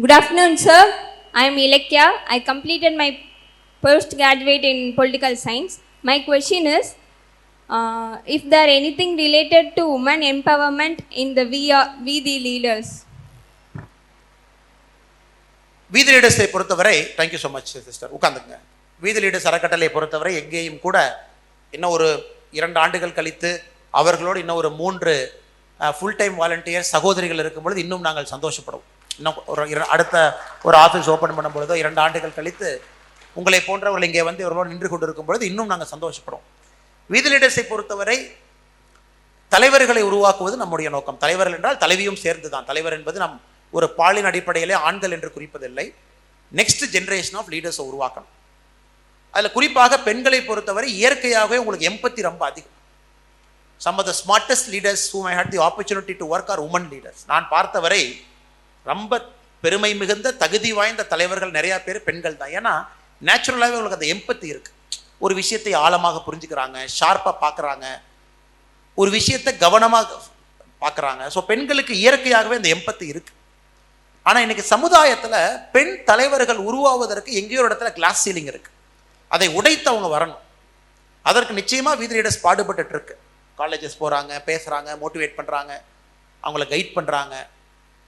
Good afternoon, sir. I am Ilakya. I completed my postgraduate in political science. My question is uh, if there anything related to women empowerment in the we, are, we the leaders. வீதி லீடர்ஸை பொறுத்தவரை thank you so much sister உட்காந்துங்க வீதி leaders அறக்கட்டளையை பொறுத்தவரை எங்கேயும் கூட இன்னும் ஒரு இரண்டு ஆண்டுகள் கழித்து அவர்களோடு இன்னும் ஒரு மூன்று ஃபுல் டைம் வாலண்டியர் சகோதரிகள் இருக்கும் பொழுது இன்னும் நாங்கள் சந்தோஷப்படுவோம் இன்னும் ஒரு அடுத்த ஒரு ஆஃபீஸ் ஓப்பன் பண்ணும் பொழுதோ இரண்டு ஆண்டுகள் கழித்து உங்களை போன்றவர்கள் இங்கே வந்து இவர்களோடு நின்று கொண்டிருக்கும் பொழுது இன்னும் நாங்கள் சந்தோஷப்படுவோம். வீதி லீடர்ஸை பொறுத்தவரை தலைவர்களை உருவாக்குவது நம்முடைய நோக்கம். தலைவர்கள் என்றால் தலைவியும் சேர்ந்து தான் தலைவர் என்பது நம் ஒரு பாலின் அடிப்படையிலே ஆண்கள் என்று குறிப்பதில்லை. நெக்ஸ்ட் ஜென்ரேஷன் ஆஃப் லீடர்ஸை உருவாக்கணும். அதில் குறிப்பாக பெண்களை பொறுத்தவரை இயற்கையாகவே உங்களுக்கு எம்பத்தி ரொம்ப அதிகம். Some of the smartest leaders who I had the opportunity to work are women leaders நான் பார்த்தவரை ரொம்ப பெருமை மிகுந்த தகுதி வாய்ந்த தலைவர்கள் நிறையா பேர் பெண்கள் தான். ஏன்னா நேச்சுரலாகவே உங்களுக்கு அந்த எம்பத்தி இருக்குது ஒரு விஷயத்தை ஆழமாக புரிஞ்சுக்கிறாங்க ஷார்ப்பாக பார்க்குறாங்க ஒரு விஷயத்தை கவனமாக பார்க்குறாங்க ஸோ பெண்களுக்கு இயற்கையாகவே அந்த எம்பத்தி இருக்குது ஆனால் இன்றைக்கி சமுதாயத்தில் பெண் தலைவர்கள் உருவாவதற்கு எங்கேயோ ஒரு இடத்துல கிளாஸ் சீலிங் இருக்குது அதை உடைத்து அவங்க வரணும். அதற்கு நிச்சயமாக வீதி லீடர்ஸ் காலேஜஸ் போகிறாங்க பேசுகிறாங்க மோட்டிவேட் பண்ணுறாங்க அவங்கள கைட் பண்ணுறாங்க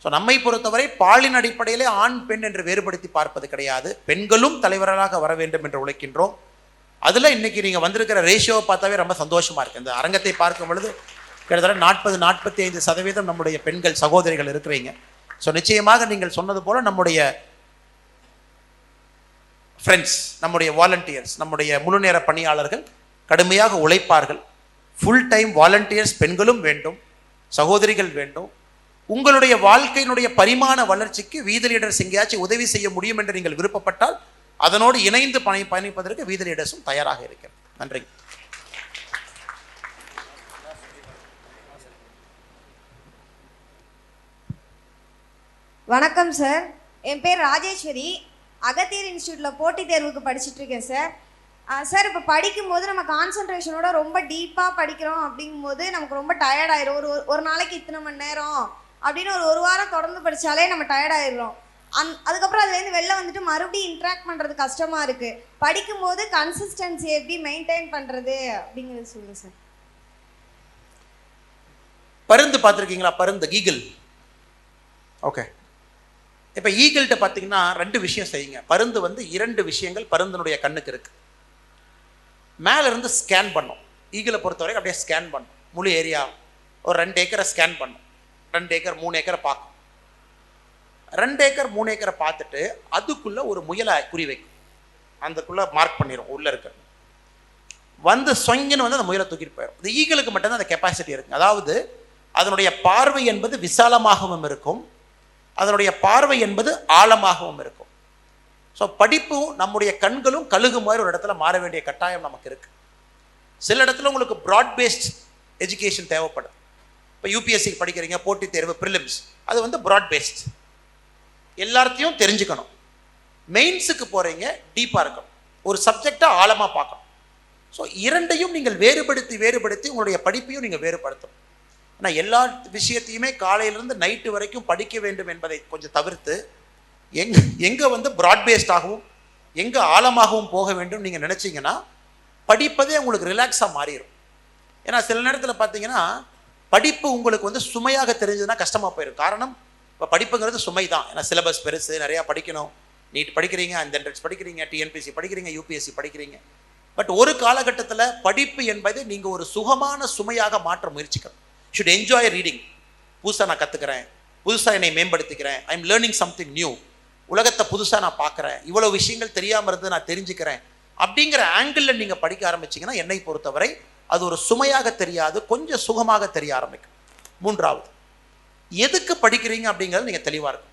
ஸோ நம்மை பொறுத்தவரை பாலின் அடிப்படையிலே ஆண் பெண் என்று வேறுபடுத்தி பார்ப்பது கிடையாது. பெண்களும் தலைவர்களாக வர வேண்டும் என்று உழைக்கின்றோம். அதில் இன்றைக்கி நீங்கள் வந்திருக்கிற ரேஷியோவை பார்த்தாவே ரொம்ப சந்தோஷமாக இருக்குது இந்த அரங்கத்தை பார்க்கும் பொழுது கிட்டத்தட்ட நாற்பது நாற்பத்தி ஐந்து சதவீதம் நம்முடைய பெண்கள் சகோதரிகள் இருக்கிறீங்க. ஸோ நிச்சயமாக நீங்கள் சொன்னது போல் நம்முடைய ஃப்ரெண்ட்ஸ் நம்முடைய வாலண்டியர்ஸ் நம்முடைய முழுநேர பணியாளர்கள் கடுமையாக உழைப்பார்கள். ஃபுல் டைம் வாலண்டியர்ஸ் பெண்களும் வேண்டும் சகோதரிகள் வேண்டும். உங்களுடைய வாழ்க்கையினுடைய பரிமாண வளர்ச்சிக்கு வீத லீடர்ஸ் எங்கேயாச்சும் உதவி செய்ய முடியும் என்று நீங்கள் விருப்பப்பட்டால் அதனோடு இணைந்து பணி பயணிப்பதற்கு வீதி லீடர்ஸும் தயாராக இருக்கிறது நன்றி. வணக்கம் சார் என் பேர் ராஜேஸ்வரி. அகத்தியர் இன்ஸ்டியூட்டில் போட்டித் தேர்வுக்கு படிச்சுட்டு இருக்கேன் சார் சார் இப்போ படிக்கும்போது நம்ம கான்சன்ட்ரேஷனோட ரொம்ப டீப்பாக படிக்கிறோம் அப்படிங்கும்போது நமக்கு ரொம்ப டயர்ட் ஆயிரும். ஒரு ஒரு நாளைக்கு இத்தனை மணி நேரம் அப்படின்னு ஒரு ஒரு வாரம் தொடர்ந்து படித்தாலே நம்ம டயர்ட் ஆயிடுறோம். அந் அதுக்கப்புறம் அதுலேருந்து வெளில வந்துட்டு மறுபடியும் இன்ட்ராக்ட் பண்ணுறது கஷ்டமாக இருக்குது படிக்கும்போது கன்சிஸ்டன்சி எப்படி மெயின்டைன் பண்ணுறது அப்படிங்கிறது சொல்லுங்கள் சார் பருந்து பார்த்துருக்கீங்களா? பருந்து ஈகிள் ஓகே இப்போ ஈகிள்கிட்ட பார்த்தீங்கன்னா ரெண்டு விஷயம் செய்யுங்க. பருந்து வந்து இரண்டு விஷயங்கள் பருந்தினுடைய கண்ணுக்கு இருக்குது மேலேருந்து ஸ்கேன் பண்ணும். ஈகிளை பொறுத்தவரைக்கும் அப்படியே ஸ்கேன் பண்ணும். முழு ஏரியா ஒரு ரெண்டு ஏக்கரை ஸ்கேன் பண்ணும். ரெண்டு ஏக்கர் மூணு ஏக்கரை பார்க்கும். ரெண்டு ஏக்கர் மூணு ஏக்கரை பார்த்துட்டு அதுக்குள்ளே ஒரு முயலை குறி வைக்கும். அதுக்குள்ளே மார்க் பண்ணிடும் உள்ளே இருக்கிறது வந்து சொங்கன்னு வந்து அந்த முயலை தூக்கிட்டு போயிடும் இந்த ஈகலுக்கு மட்டும்தான் அந்த கெப்பாசிட்டி இருக்கும் அதாவது அதனுடைய பார்வை என்பது விசாலமாகவும் இருக்கும். அதனுடைய பார்வை என்பது ஆழமாகவும் இருக்கும். ஸோ படிப்பும் நம்முடைய கண்களும் கழுகு மாதிரி ஒரு இடத்துல மாற வேண்டிய கட்டாயம் நமக்கு இருக்குது சில இடத்துல உங்களுக்கு ப்ராட் பேஸ்ட் எஜுகேஷன் தேவைப்படும். இப்போ யூபிஎஸ்சி படிக்கிறீங்க போட்டித் தேர்வு ப்ரிலிம்ஸ் அது வந்து ப்ராட் பேஸ்ட் எல்லாத்தையும் தெரிஞ்சுக்கணும் மெயின்ஸுக்கு போகிறீங்க டீப்பாக இருக்கணும். ஒரு சப்ஜெக்டை ஆழமாக பார்க்கணும். ஸோ இரண்டையும் நீங்கள் வேறுபடுத்தி வேறுபடுத்தி உங்களுடைய படிப்பையும் நீங்கள் வேறுபடுத்தணும். ஆனால் எல்லா விஷயத்தையுமே காலையிலேருந்து நைட்டு வரைக்கும் படிக்க வேண்டும் என்பதை கொஞ்சம் தவிர்த்து எங் எங்கே வந்து ப்ராட் பேஸ்டாகவும் எங்கே ஆழமாகவும் போக வேண்டும் நீங்கள் நினச்சிங்கன்னா படிப்பதே உங்களுக்கு ரிலாக்ஸாக மாறிடும் ஏன்னா சில நேரத்தில் பார்த்தீங்கன்னா படிப்பு உங்களுக்கு வந்து சுமையாக தெரிஞ்சதுன்னா கஷ்டமாக போயிடும் காரணம் இப்போ படிப்புங்கிறது சுமை தான் ஏன்னா சிலபஸ் பெருசு நிறையா படிக்கணும். நீட் படிக்கிறீங்க அந்த என்ட்ரன்ஸ் படிக்கிறீங்க டிஎன்பிசி படிக்கிறீங்க யூபிஎஸ்சி படிக்கிறீங்க. பட் ஒரு காலகட்டத்தில் படிப்பு என்பது நீங்கள் ஒரு சுகமான சுமையாக மாற்ற முயற்சிக்கணும். ஷுட் என்ஜாய் ரீடிங் புதுசாக நான் கற்றுக்கிறேன் புதுசாக என்னை மேம்படுத்திக்கிறேன். I am learning something new உலகத்தை புதுசாக நான் பார்க்குறேன் இவ்வளோ விஷயங்கள் தெரியாமல் இருந்து நான் தெரிஞ்சுக்கிறேன். அப்படிங்கிற ஆங்கிளில் நீங்கள் படிக்க ஆரம்பிச்சீங்கன்னா என்னை பொறுத்தவரை அது ஒரு சுமையாக தெரியாது கொஞ்சம் சுகமாக தெரிய ஆரம்பிக்கும். மூன்றாவது எதுக்கு படிக்கிறீங்க அப்படிங்கிறது நீங்கள் தெளிவாக இருக்கும்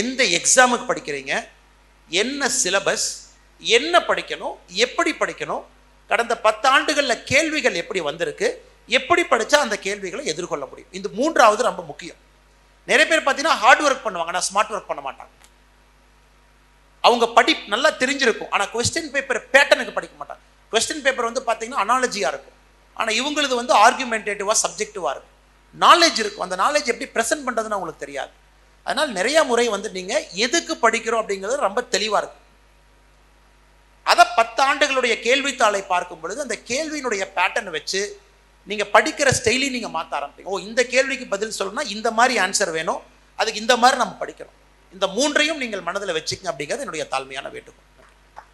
எந்த எக்ஸாமுக்கு படிக்கிறீங்க? என்ன சிலபஸ் என்ன படிக்கணும்? எப்படி படிக்கணும்? கடந்த பத்து ஆண்டுகளில் கேள்விகள் எப்படி வந்திருக்கு? எப்படி படித்தா அந்த கேள்விகளை எதிர்கொள்ள முடியும்? இந்த மூன்றாவது ரொம்ப முக்கியம். நிறைய பேர் பார்த்தீங்கன்னா ஹார்ட் ஒர்க் பண்ணுவாங்க ஆனால் ஸ்மார்ட் ஒர்க் பண்ண மாட்டாங்க அவங்க படி நல்லா தெரிஞ்சிருக்கும் ஆனால் கொஸ்டின் பேப்பர் பேட்டர்னுக்கு படிக்க கொஸ்டின் பேப்பர் வந்து பார்த்தீங்கன்னா அனாலஜியாக இருக்கும். ஆனால் இவங்களது வந்து ஆர்குமெண்டேட்டிவாக சப்ஜெக்டிவாக இருக்கும். நாலேஜ் இருக்கும். அந்த நாலேஜ் எப்படி ப்ரெசென்ட் பண்ணுறதுன்னு உங்களுக்கு தெரியாது. அதனால் நிறைய முறை வந்து நீங்கள் எதுக்கு படிக்கிறோம் அப்படிங்கிறது ரொம்ப தெளிவாக இருக்கும். அதை பத்து ஆண்டுகளுடைய கேள்வித்தாளை பார்க்கும் பொழுது அந்த கேள்வியினுடைய பேட்டர்ன் வச்சு நீங்கள் படிக்கிற ஸ்டைலையும் நீங்கள் மாற்ற ஆரம்பிப்பீங்க. ஓ இந்த கேள்விக்கு பதில் சொல்லணும்னா இந்த மாதிரி ஆன்சர் வேணும். அதுக்கு இந்த மாதிரி நம்ம படிக்கணும். இந்த மூன்றையும் நீங்கள் மனதில் வச்சுக்கங்க அப்படிங்கிறது என்னுடைய தாழ்மையான வேண்டுகோள்.